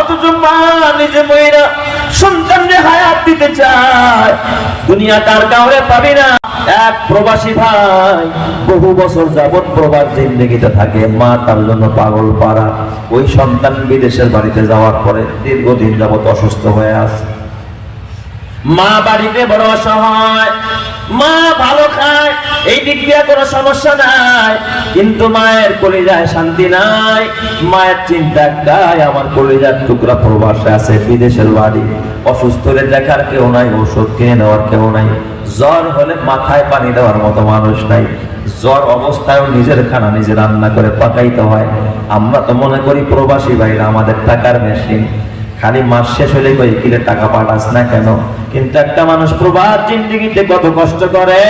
অথচ মা নিজে মহিলা সন্তানকে হায়াত দিতে চায়। দুনিয়া তার কাউরে পাবি না। এক প্রবাসী ভাই বহু বছর যাবৎ প্রবাস জিন্দগিতে থাকে। মা তার জন্য পাগল পাড়া। ওই সন্তান বিদেশের বাড়িতে যাওয়ার পরে দীর্ঘদিন যাবত অসুস্থ হয়ে আছে। মা বাড়িতে বড় অসহায়। মা ভালো খায়, এই দিক দিয়ে কোনো সমস্যা নাই। কিন্তু মায়ের কলিজায় শান্তি নাই। মায়ের চিন্তা একটাই, আমার কলিজার টুকরা প্রবাসে আছে, বিদেশের বাড়ি। অসুস্থ হলে দেখার কেউ নাই ওষুধ কিনে নেওয়ার কেউ নাই। জ্বর হলে মাথায় পানি দেওয়ার মতো মানুষ নাই। জ্বর অবস্থায়ও নিজের খানা নিজে রান্না করে পাকাইতে হয়। আমরা তো মনে করি প্রবাসী ভাইরা আমাদের টাকার মেশিন খালি মাস শেষ হলে কই কিলে টাকা পাঠাস না কেন? কিন্তু একটা মানুষ প্রবাদ জিন্দিগিতে কত কষ্ট করে।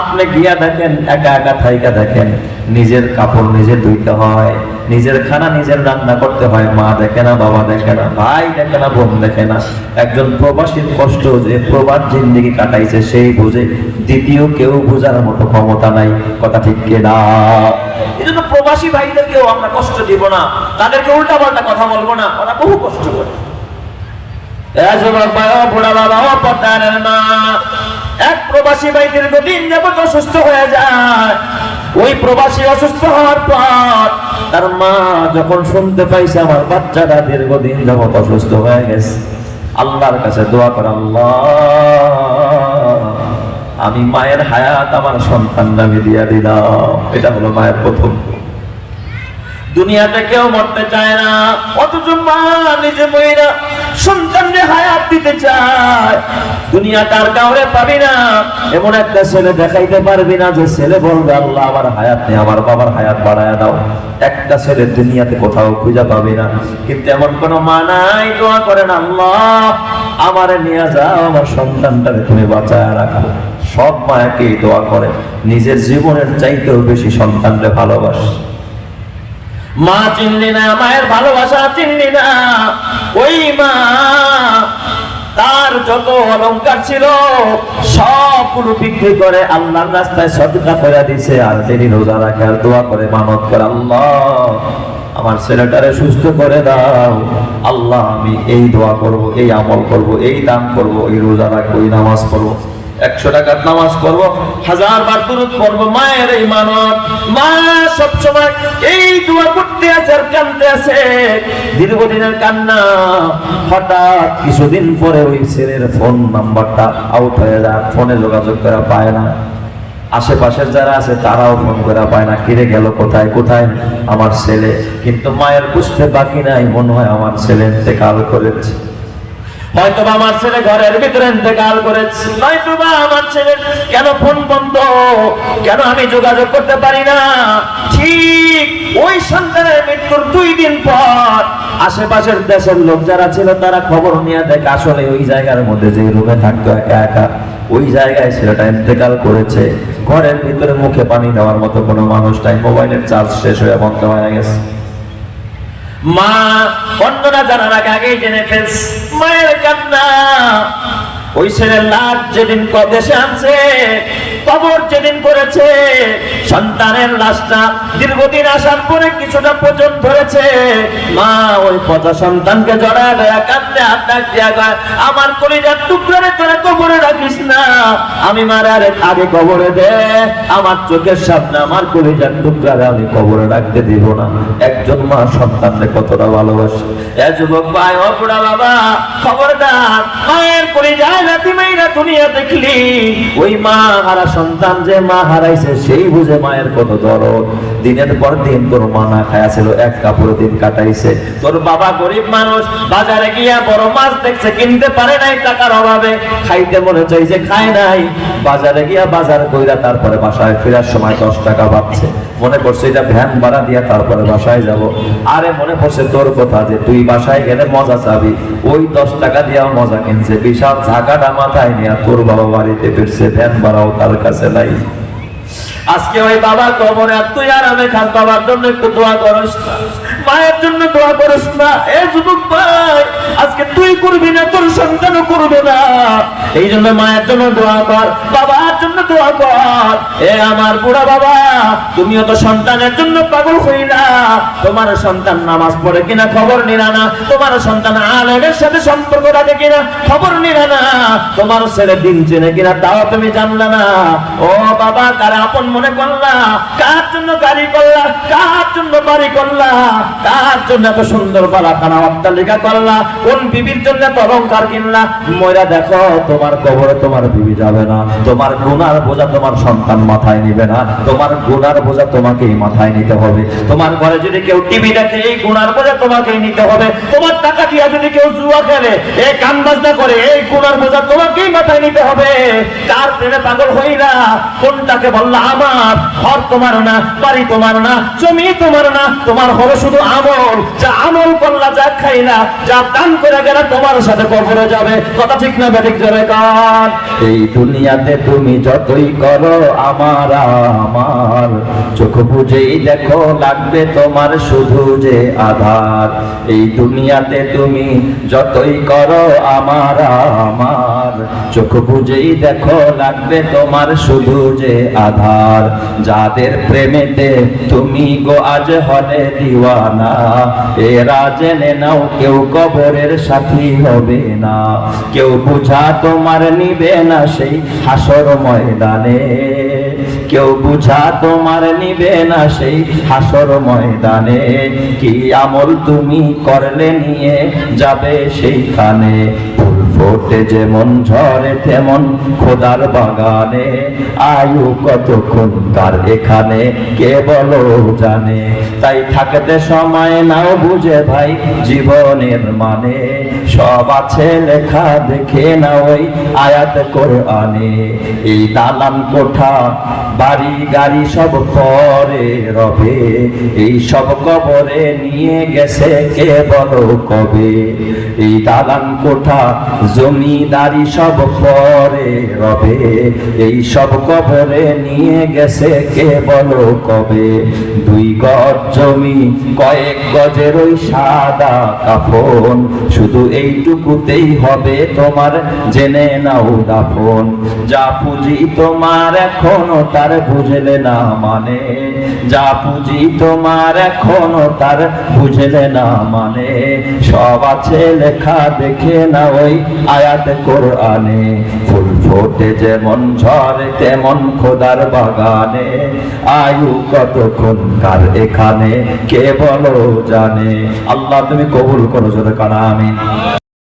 আপনি গিয়া দেখেন, একা একা থাইকা দেখেন, নিজের কাপড় নিজে ধুইতে হয়, নিজের খানা নিজের রান্না করতে হয়, মা দেখে না, বাবা দেখে না, ভাই দেখে না, বোন দেখে না। একজন প্রবাসীর কষ্ট যে প্রবাদ জিন্দিগি কাটাইছে, সেই বুঝে দ্বিতীয় কেউ বোঝার মতো ক্ষমতা নাই। কথা ঠিক না এই জন্য প্রবাসী ভাইদেরকেও আমরা কষ্ট দিব না। তাদেরকে উল্টা পাল্টা কথা বলব না, ওরা বহু কষ্ট করে। এক প্রবাসী ভাই দীর্ঘদিন যাবত অসুস্থ হয়ে যায়। ওই প্রবাসী অসুস্থ হওয়ার মা যখন শুনতে পাইছে, আমার যাবত অসুস্থ হয়ে গেছে। আল্লাহর কাছে দোয়া করে আমি মায়ের হায়াত আমার সন্তান নামে দিয়া দিলাম। এটা হলো মায়ের প্রথম। দুনিয়াতে কেউ মরতে চায় না। অথচ মা নিজে মহিলা সন্তানকে হায়াত দিতে চায়। দুনিয়া তার কাউরে পাবি না। এমন একটা ছেলে দেখাইতে পারবি না যে ছেলে বলবে, আল্লাহ, আমার হায়াত নেই আমার বাবার হায়াত বাড়ায় দাও। একটা ছেলে দুনিয়াতে কোথাও খুঁজে পাবি না। কিন্তু এমন কোন মা নাই, দোয়া করেন, আল্লাহ, আমারে নিয়ে যাও, আমার সন্তানটাকে তুমি বাঁচায় রাখো। সব মায়াকে দোয়া করে। নিজের জীবনের চাইতেও বেশি সন্তানকে ভালোবাসে। মা চিনলি না, মায়ের ভালোবাসা চিনলি না। ওই মা, তার যত অলংকার ছিল, সবগুলো বিক্রি করে আল্লাহর রাস্তায় সদকা করে দিছে। আর তিনি রোজা রাখে, আর দোয়া করে, মানত করে, আল্লাহ, আমার ছেলেটারে সুস্থ করে দাও। আল্লাহ, আমি এই দোয়া করব, এই আমল করব, এই দান করব, এই রোজা রাখব, এই নামাজ পড়ব। কিছুদিন পরে ওই ছেলের ফোন নাম্বারটা আউট হয়ে যায়, ফোনে যোগাযোগ করা পায় না। আশেপাশের যারা আছে, তারাও ফোন করে পায় না, কিরে গেল কোথায়? কোথায়? আমার ছেলে। কিন্তু মায়ের বুঝতে বাকি নাই, মনে হয় আমার ছেলে ইন্তেকাল করেছে। হয়তো আমার ছেলে ঘরের ভিতরে ইন্তেকাল করেছে। নয়তো বা আমার ছেলে কেন ফোন বন্ধ? কেন আমি যোগাযোগ করতে পারি না? ঠিক ওই সন্তানের মৃত্যুর দুই দিন পর আশেপাশের দেশের লোক যারা ছিল, তারা খবর নিয়ে দেখে আসলে ওই জায়গার মধ্যে যে রুমে থাকতো একা একা, ওই জায়গায় ছেলেটা ইন্তেকাল করেছে। ঘরের ভিতরে মুখে পানি দেওয়ার মতো কোনো মানুষ নাই, মোবাইলের চার্জ শেষ হয়ে বন্ধ হয়ে গেছে। মা অন্যরা জানার আগে আগেই জেনে ফেলস মায়ের কান্না। ওই ছেলের লাশ যেদিন কদেশে দেশে আনছে কবর যেদিন করেছে সন্তানের লাশটা দীর্ঘদিন আসার পরে কিছুটা পচন ধরেছে। মা, ওই পচা সন্তানকে জড়ায় দেয়া কান্দে হাত ডাক আমার কলিজার টুকরে তোরা কবরে রাখিস না। আমি মারার আগে কবরে দে। আমার চোখের সামনে আমার কলিজার টুকরারে আমি কবরে রাখতে দিব না। একজন মা সন্তানকে কতটা ভালোবাসে। এ যুবক ভাই, ও বুড়া বাবা, খবরদার, মায়ের কলিজায় রাতি মাইরা দুনিয়া দেখলি। ওই মা হারা সন্তান যে মা হারাইছে, সেই বুঝে মায়ের কত দরদ। দিনের পর দিন তোর মা না খায়া ছিল, এক কাপড় দিন কাটাইছে। তোর বাবা গরিব মানুষ, বাজারে গিয়া বড় মাছ দেখছে, কিনতে পারে নাই টাকার অভাবে। খাইতে মনে চাইছে, খায় নাই। বাজারে গিয়া বাজার কইরা তারপরে বাসায় ফেরার সময় দশ টাকা পাচ্ছে মনে করছে এটা ভ্যান ভাড়া দিয়া তারপরে বাসায় যাব। আরে মনে পড়ছে তোর কথা যে তুই বাসায় গেলে মজা চাবি। ওই দশ টাকা দিয়া মজা কিনছে। বিশাল ঝাঁকাটা মাথায় নিয়ে তোর বাবা বাড়িতে ফিরছে, ভ্যান ভাড়াও তার কাছে নাই আজকে ওই বাবা কবরে তুই আরামে খাস বাবার জন্য একটু দোয়া করস। মায়ের জন্য দোয়া করিস না এ যুবক ভাই, আজকে তুই করবি না, তোর সন্তানও করবে না। এই জন্য মায়ের জন্য দোয়া কর, বাবার জন্য দোয়া কর। এ আমার বুড়া বাবা, তুমিও তো সন্তানের জন্য পাগল হই না। তোমার সন্তান নামাজ পড়ে কিনা খবর নিলা না। তোমার সন্তান আলেমের সাথে সম্পর্ক রাখে কিনা খবর নিলা না। তোমার ছেলে দিন চেনে কিনা তাও তুমি জানলে না। ও বাবা, কার আপন মনে করলা? কার জন্য গাড়ি করলা? কার জন্য বাড়ি করলা? কার জন্য এত সুন্দর বালাখানা অট্টালিকা করলা? কোন বিবির জন্য এত অলংকার কিনলা? ময়রা দেখো, তোমার কবরে তোমার বিবি যাবে না। তোমার গুনার বোঝা তোমার সন্তান মাথায় নিবে না। তোমার গুনার বোঝা তোমাকেই মাথায় নিতে হবে। তোমার ঘরে যদি কেউ টিভি দেখে, এই গুনার বোঝা তোমাকেই নিতে হবে। তোমার টাকা দিয়া যদি কেউ জুয়া খেলে এই কান বাজনা করে, এই গুনার বোঝা তোমাকেই মাথায় নিতে হবে। কার প্রেমে পাগল হইরা কোনটাকে বললা, আমার ঘর তোমার না, বাড়ি তোমার না, জমি তোমার না, তোমার হলো শুধু যা আমল করলা, যা খাইলা, যা দান করে গেলে, তোমার সাথে কবরে যাবে। কথা ঠিক না ব্যাঠিক যাবে কান? এই দুনিয়াতে তুমি যতই করো, আমার আমার, চোখ বুঝেই দেখো, লাগবে তোমার শুধু যে আধার। এই দুনিয়াতে তুমি যতই করো, আমার আমার, চোখ বুঝেই দেখো, লাগবে তোমার শুধু যে আধার। যাদের প্রেমেতে তুমি গো আজ হলে দিওয়ানা নাও, কেউ কবরের সাথী হবে না। কেউ বুঝা তোমার নিবে না সেই হাসর ময়দানে। কেউ বুঝা তোমার নিবে না সেই হাসর ময়দানে। কি আমল তুমি করলে নিয়ে যাবে সেইখানে? ফোটে যেমন ঝরে তেমন খোদার বাগানে, আয়ু কতক্ষণ তার এখানে কে বলো জানে? তাই থাকতে সময় নাও বুঝে ভাই জীবনের মানে। সব আছে লেখা, দেখে না ওই আয়াত করে আনে এই দালান কোঠা, বাড়ি গাড়ি সব পরে রবে। এই সব কবরে নিয়ে গেছে কে বলো কবে? এই দালান কোঠা, জমিদারি সব পরে রবে। এই সব কবরে নিয়ে গেছে কে বলো কবে? দুই গজ জমি, কয়েক গজের ওই সাদা কাফন। শুধু এইটুকুতেই হবে তোমার জেনে নাও দাফন। যা পুঁজি তোমার এখনও তার বুঝলে না মানে। যা পুঁজি তোমার এখনও তার বুঝলে না মানে। সব আছে লেখা দেখে না ওই আয়াত কোরআনে। ফুল ফোটে যেমন ঝড়, তেমন খোদার বাগানে। আয়ু কতক্ষণ কার এখানে, কে বলো জানে। আল্লাহ তুমি কবুল করো যদি কানা আমি